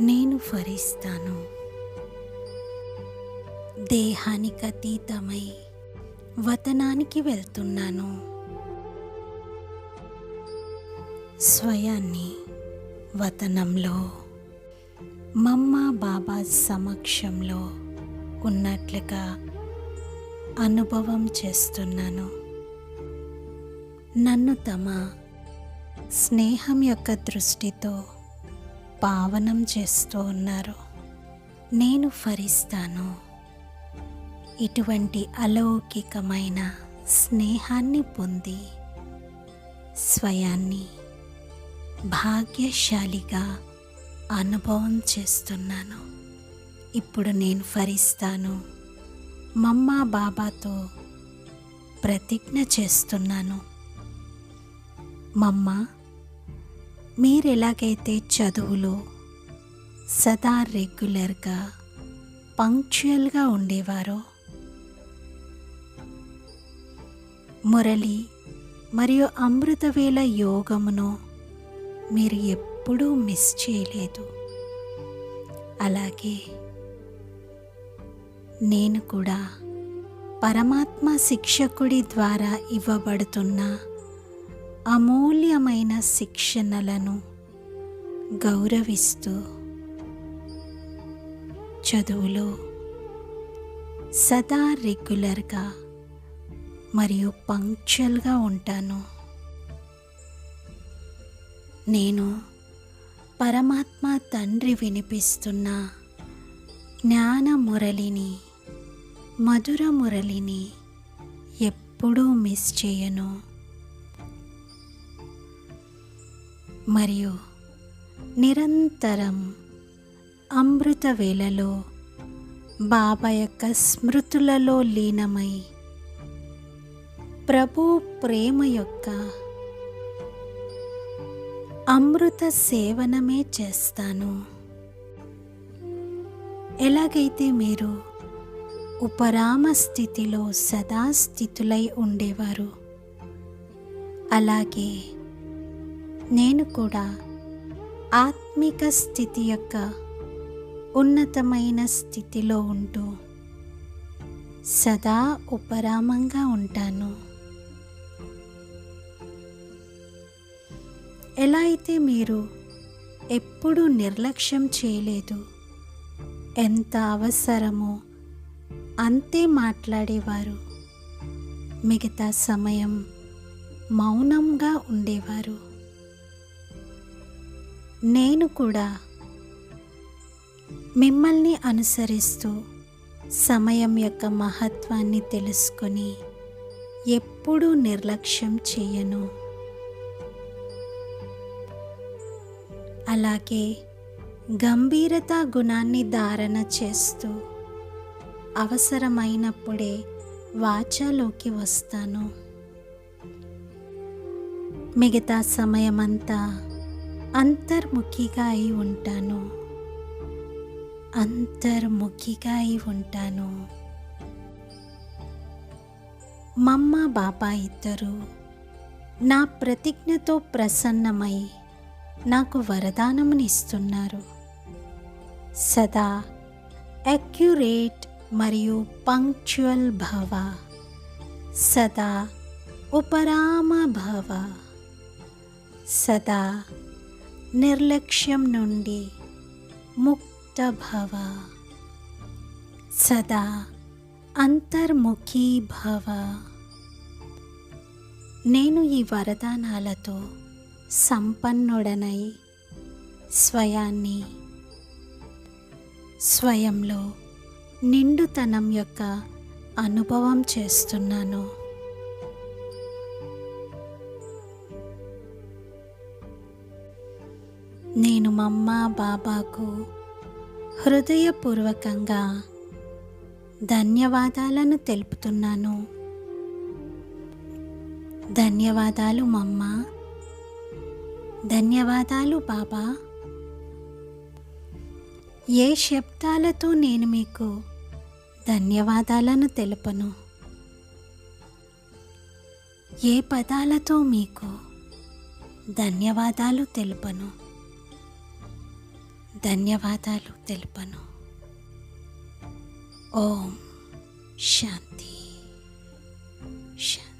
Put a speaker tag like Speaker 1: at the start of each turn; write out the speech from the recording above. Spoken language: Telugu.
Speaker 1: నేను ఫరిస్తాను. దేహానికి అతీతమై వతనానికి వెళ్తున్నాను. స్వయాన్ని వతనంలో మమ్మ బాబా సమక్షంలో ఉన్నట్లుగా అనుభవం చేస్తున్నాను. నన్ను తమ స్నేహం యొక్క దృష్టితో పావనం చేస్తూ ఉన్నారు. నేను ఫరిస్తాను. ఇటువంటి అలౌకికమైన స్నేహాన్ని పొంది స్వయాన్ని భాగ్యశాలిగా అనుభవం చేస్తున్నాను. ఇప్పుడు నేను ఫరిస్తాను. మమ్మ బాబాతో ప్రతిజ్ఞ చేస్తున్నాను. మమ్మ మీరు ఎలాగైతే చదువులో సదా రెగ్యులర్గా పంక్చువల్గా ఉండేవారో మురళి మరియు అమృతవేళ యోగమును మీరు ఎప్పుడూ మిస్ చేయలేదు. అలాగే నేను కూడా పరమాత్మ శిక్షకుడి ద్వారా ఇవ్వబడుతున్న అమూల్యమైన శిక్షణలను గౌరవిస్తూ చదువులో సదా రెగ్యులర్గా మరియు పంక్చువల్గా ఉంటాను. నేను పరమాత్మ తండ్రి వినిపిస్తున్న జ్ఞాన మురళిని మధుర మురళిని ఎప్పుడూ మిస్ చేయను. మరియు నిరంతరం అమృత వేళలో బాబా యొక్క స్మృతులలో లీనమై ప్రభు ప్రేమ యొక్క అమృత సేవనమే చేస్తాను. ఎలాగైతే మీరు ఉపరామ స్థితిలో సదా స్థితులై ఉండేవారు అలాగే నేను కూడా ఆత్మిక స్థితి యొక్క ఉన్నతమైన స్థితిలో ఉంటూ సదా ఉపరామంగా ఉంటాను. ఎలా అయితే మీరు ఎప్పుడూ నిర్లక్ష్యం చేయలేదు ఎంత అవసరమో అంతే మాట్లాడేవారు. మిగతా సమయం మౌనంగా ఉండేవారు. నేను కూడా మిమ్మల్ని అనుసరిస్తూ సమయం యొక్క మహత్వాన్ని తెలుసుకొని ఎప్పుడూ నిర్లక్ష్యం చేయను. అలాగే గంభీరత గుణాన్ని ధారణ చేస్తూ అవసరమైనప్పుడే వాచాలోకి వస్తాను. మిగతా సమయమంతా అంతర్ముఖిగా అయి ఉంటాను. అంతర్ముఖిగా అయి ఉంటాను. మమ్మ బాబా ఇద్దరు నా ప్రతిజ్ఞతో ప్రసన్నమై నాకు వరదానమునిస్తున్నారు సదా అక్యురేట్ మరియు పంక్చువల్ భవ సదా ఉపరామ భవ సదా నిర్లక్ష్యం నుండి ముక్త భవ సదా అంతర్ముఖీ భవ. నేను ఈ వరదానాలతో సంపన్నుడనై స్వయాన్ని స్వయంలో నిండుతనం యొక్క అనుభవం చేస్తున్నాను. నేను మమ్మ బాబాకు హృదయపూర్వకంగా ధన్యవాదాలను తెలుపుతున్నాను. ధన్యవాదాలు మమ్మ. ధన్యవాదాలు బాబా. ఏ శబ్దాలతో నేను మీకు ధన్యవాదాలను తెలుపను? ఏ పదాలతో మీకు ధన్యవాదాలు తెలుపను? ధన్యవాదాలు తెలుపను. ఓం శాంతి. శాంతి.